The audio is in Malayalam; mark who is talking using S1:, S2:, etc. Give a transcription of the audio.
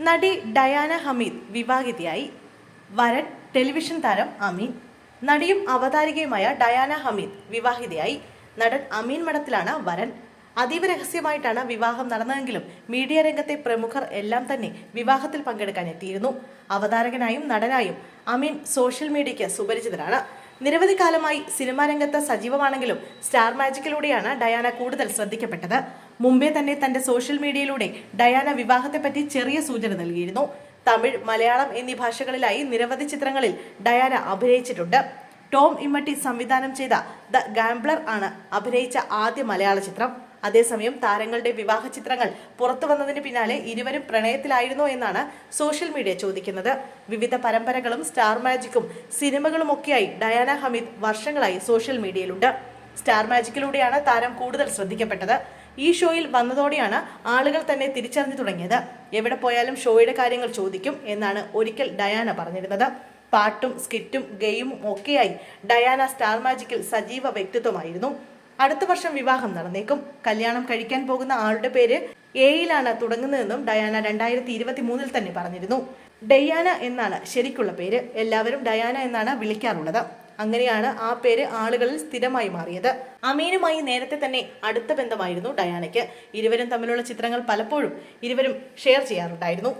S1: നടി ഡയാന ഹമീദ് വിവാഹിതയായി. വരൻ ടെലിവിഷൻ താരം അമീൻ. നടിയും അവതാരികയുമായ ഡയാന ഹമീദ് വിവാഹിതയായി. നടൻ അമീൻ മഠത്തിലാണ് വരൻ. അതീവ രഹസ്യമായിട്ടാണ് വിവാഹം നടന്നതെങ്കിലും മീഡിയ രംഗത്തെ പ്രമുഖർ എല്ലാം തന്നെ വിവാഹത്തിൽ പങ്കെടുക്കാൻ എത്തിയിരുന്നു. അവതാരകനായും നടനായും അമീൻ സോഷ്യൽ മീഡിയയ്ക്ക് സുപരിചിതരാണ്. നിരവധി കാലമായി സിനിമാ രംഗത്ത് സജീവമാണെങ്കിലും സ്റ്റാർ മാജിക്കിലൂടെയാണ് ഡയാന കൂടുതൽ ശ്രദ്ധിക്കപ്പെട്ടത്. മുമ്പേ തന്നെ തന്റെ സോഷ്യൽ മീഡിയയിലൂടെ ഡയാന വിവാഹത്തെപ്പറ്റി ചെറിയ സൂചന നൽകിയിരുന്നു. തമിഴ് മലയാളം എന്നീ ഭാഷകളിലായി നിരവധി ചിത്രങ്ങളിൽ ഡയാന അഭിനയിച്ചിട്ടുണ്ട്. ടോം ഇമ്മട്ടി സംവിധാനം ചെയ്ത ദ ഗാംബ്ലർ ആണ് അഭിനയിച്ച ആദ്യ മലയാള ചിത്രം. അതേസമയം താരങ്ങളുടെ വിവാഹ ചിത്രങ്ങൾ പുറത്തു വന്നതിന് പിന്നാലെ ഇരുവരും പ്രണയത്തിലായിരുന്നോ എന്നാണ് സോഷ്യൽ മീഡിയ ചോദിക്കുന്നത്. വിവിധ പരമ്പരകളും സ്റ്റാർ മാജിക്കും സിനിമകളും ഒക്കെയായി ഡയാന ഹമീദ് വർഷങ്ങളായി സോഷ്യൽ മീഡിയയിലുണ്ട്. സ്റ്റാർ മാജിക്കിലൂടെയാണ് താരം കൂടുതൽ ശ്രദ്ധിക്കപ്പെട്ടത്. ഈ ഷോയിൽ വന്നതോടെയാണ് ആളുകൾ തന്നെ തിരിച്ചറിഞ്ഞു തുടങ്ങിയത്. എവിടെ പോയാലും ഷോയുടെ കാര്യങ്ങൾ ചോദിക്കും എന്നാണ് ഒരിക്കൽ ഡയാന പറഞ്ഞിരുന്നത്. പാട്ടും സ്കിറ്റും ഗെയിമും ഒക്കെയായി ഡയാന സ്റ്റാർ മാജിക്കിൽ സജീവ വ്യക്തിത്വമായിരുന്നു. അടുത്ത വർഷം വിവാഹം നടന്നേക്കും. കല്യാണം കഴിക്കാൻ പോകുന്ന ആളുടെ പേര് എയിലാണ് തുടങ്ങുന്നതെന്നും ഡയാന രണ്ടായിരത്തി ഇരുപത്തി മൂന്നിൽ തന്നെ പറഞ്ഞിരുന്നു. ഡയാന എന്നാണ് ശരിക്കുള്ള പേര്. എല്ലാവരും ഡയാന എന്നാണ് വിളിക്കാറുള്ളത്. അങ്ങനെയാണ് ആ പേര് ആളുകളിൽ സ്ഥിരമായി മാറിയത്. അമീനുമായി നേരത്തെ തന്നെ അടുത്ത ബന്ധമായിരുന്നു ഡയാനയ്ക്ക്. ഇരുവരും തമ്മിലുള്ള ചിത്രങ്ങൾ പലപ്പോഴും ഇരുവരും ഷെയർ ചെയ്യാറുണ്ടായിരുന്നു.